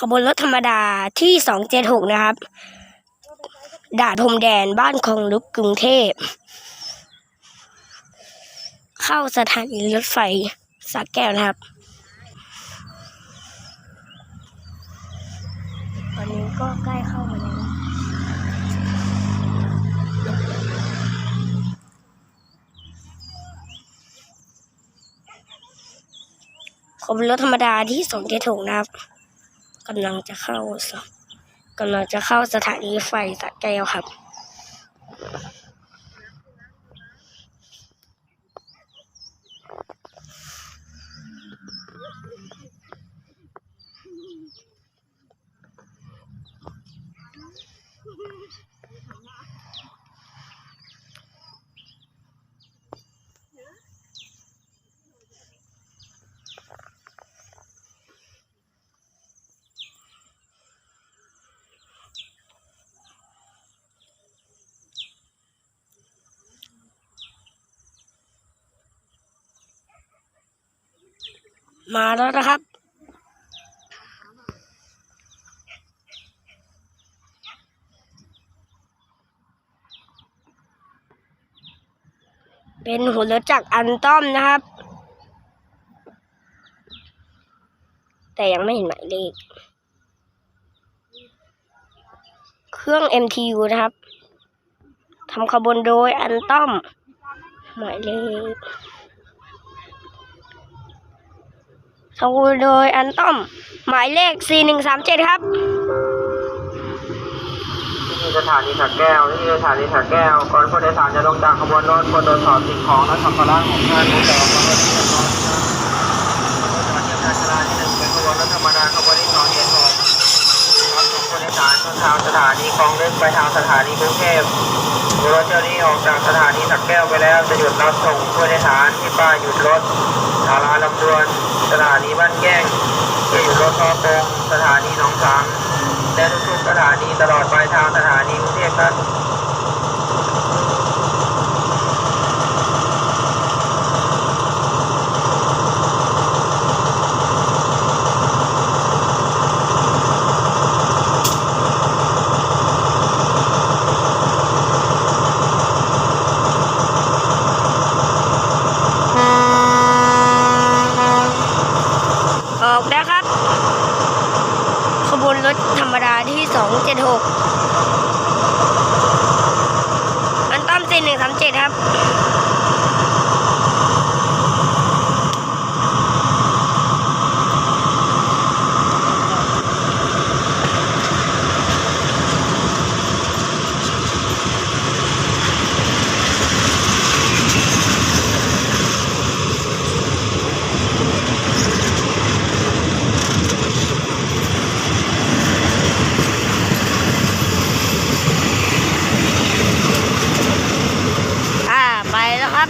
ขบวนรถธรรมดาที่สองเจ็ดหกนะครับ ด่านพรมแดนบ้านคลองลึกกรุงเทพ เข้าสถานีรถไฟสักแก้วนะครับ ตอนนี้ก็ใกล้เข้ามาแล้วขบวนรถธรรมดาที่สองเจ็ดหกนะครับ กำลังจะเข้ากำลังจะเข้าสถานีไฟสักแก้วครับ มาแล้วนะครับ เป็นหัวรถจักรอันต้อมนะครับ แต่ยังไม่เห็นหมายเลข เครื่อง MTU นะครับทำขบวนโดยอันต้อม หมายเลข อูโดยอันต้อม หมายเลข 4137 ครับที่สถานีสักแก้วที่สถานีสักแก้ว ก่อนผู้โดยสารจะลงจากขบวนรถควรตรวจสอบสิ่งของและสัมภาระของท่านผู้แต่ละคนที่จะต้องการชาที่หนึ่งเป็นขบวนรถธรรมดาขบวนที่สองเย็นหกรับส่งผู้โดยสารทางสถานีคลองลึกไปทางสถานีกรุงเทพ รถเที่ยวนี้ออกจากสถานีสักแก้วไปแล้วจะหยุดรับส่งผู้โดยสารที่ป้ายหยุดรถสาราลำดวน สถานีบ้านแก้งจะหยุดรถทอโปงสถานีหนองสังและทุกๆสถานีตลอดปลายทางสถานีกรุงเทพครับ ออกแล้วครับ ขบวนรถธรรมดา ดหกอันต้อมสี่หนึ่งสามเจ็ดครับ แล้วครับ